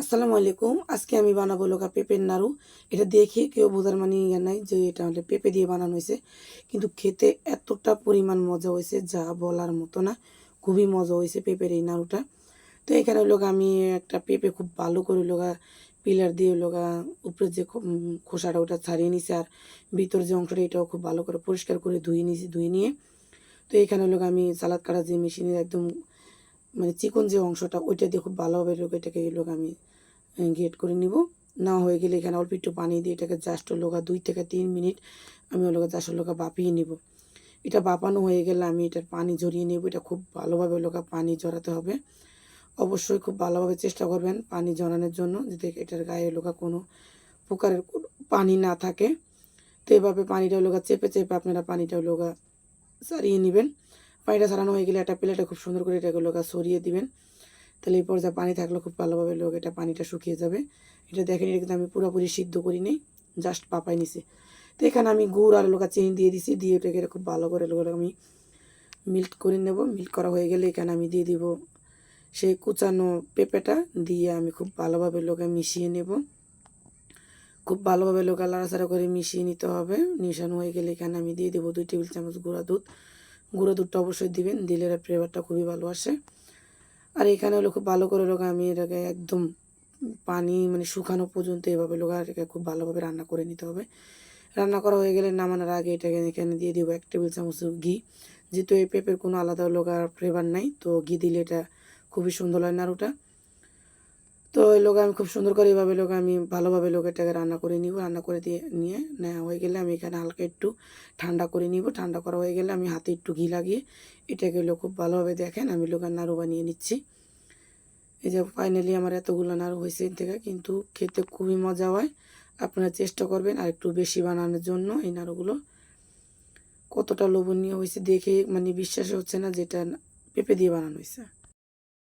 আসসালামু আলাইকুম। আজকে আমি বানাবো লোকা পেঁপের নাড়ু। এটা দেখে কেউ বোঝার মানে ইয়ে নাই যে এটা হলে পেঁপে দিয়ে বানানো হয়েছে। কিন্তু খেতে এতটা পরিমাণ মজা হয়েছে, যা বলার মতো না। খুবই মজা হয়েছে পেঁপের এই নাড়ুটা। তো এখানে লোক আমি একটা পেঁপে খুব ভালো করে লোকা পিলার দিয়ে লোকা উপরে যে খোসাটা ওটা ছাড়িয়ে নিছে আর ভিতর যে অংশটা, এটাও খুব ভালো করে পরিষ্কার করে ধুয়ে নিয়েছি ধুয়ে নিয়ে। তো এখানে লোক আমি সালাদ কাটার যে মেশিনের একদম মানে চিকন যে অংশটা, ওইটা দিয়ে খুব ভালোভাবে লোক এটাকে লোক আমি গেট করে নিব। না হয়ে গেলে এখানে অল্প একটু পানি দিয়ে এটাকে জাস্ট লোকা দুই থেকে তিন মিনিট আমি লোকা জাস্ট লোকা বাপিয়ে নিব। এটা বাপানো হয়ে গেলে আমি এটার পানি ঝরিয়ে নেব। এটা খুব ভালোভাবে লোকা পানি ঝরাতে হবে। অবশ্যই খুব ভালোভাবে চেষ্টা করবেন পানি ঝরানোর জন্য, যাতে এটার গায়ে লোকা কোনো প্রকারের পানি না থাকে। তো এভাবে পানিটা লোকা চেপে চেপে আপনারা পানিটা লোকা সারিয়ে নেবেন। পানিটা সারানো হয়ে গেলে একটা প্লেটে খুব সুন্দর করে এটাকে লোকা সরিয়ে দিবেন। তাহলে এই পর্যায়ে পানি থাকলে খুব ভালোভাবে লোক এটা পানিটা শুকিয়ে যাবে। এটা দেখেন, এটা কিন্তু আমি পুরোপুরি সিদ্ধ করি নেই জাস্ট পাপাই নিছি। তো এখানে আমি গুড় আর লোকা চিনি দিয়ে দিছি, দিয়ে এটাকে খুব ভালো করে লোক আমি মিল্ক করে নেব। মিল্ক করা হয়ে গেলে এখানে আমি দিয়ে দিব সেই কুচানো পেঁপেটা, দিয়ে আমি খুব ভালোভাবে লোকে মিশিয়ে নেব। খুব ভালোভাবে লোকা লাড়াচাড়া করে মিশিয়ে নিতে হবে। মিশানো হয়ে গেলে এখানে আমি দিয়ে দেবো দুই টেবিল চামচ গুঁড়া দুধ। গুঁড়া দুধটা অবশ্যই দিবেন, দিলে এর ফ্লেভারটা খুবই ভালো আসে। আর এখানে হলো খুব ভালো করে লোক আমি এটাকে একদম পানি মানে শুকানো পর্যন্ত এভাবে লোক এটাকে খুব ভালোভাবে রান্না করে নিতে হবে। রান্না করা হয়ে গেলে নামানোর আগে এটাকে এখানে দিয়ে দিব এক টেবিল চামচ ঘি। যেহেতু এই পেঁপের কোনো আলাদা লোক আর ফ্লেভার নাই, তো ঘি দিলে এটা খুবই সুন্দর হয় নাড়ুটা। তো ওই লোক আমি খুব সুন্দর করে এভাবে লোক আমি ভালোভাবে লোক এটাকে রান্না করে নিব, রান্না করে দিয়ে নিয়ে নেওয়া হয়ে গেলে আমি এখানে হালকা একটু ঠান্ডা করে নিব। ঠান্ডা করা হয়ে গেলে আমি হাতে একটু ঘি লাগিয়ে এটাকে লোক খুব ভালোভাবে দেখেন, আমি লোকের নাড়ু বানিয়ে নিচ্ছি। এই যে ফাইনালি আমার এতগুলো নাড়ু হয়েছে থেকে, কিন্তু খেতে খুবই মজা হয়। আপনারা চেষ্টা করবেন আর একটু বেশি বানানোর জন্য এই নাড়ুগুলো। কতটা লোভনীয় হয়েছে দেখে মানে বিশ্বাস হচ্ছে না যেটা পেঁপে দিয়ে বানানো হয়েছে।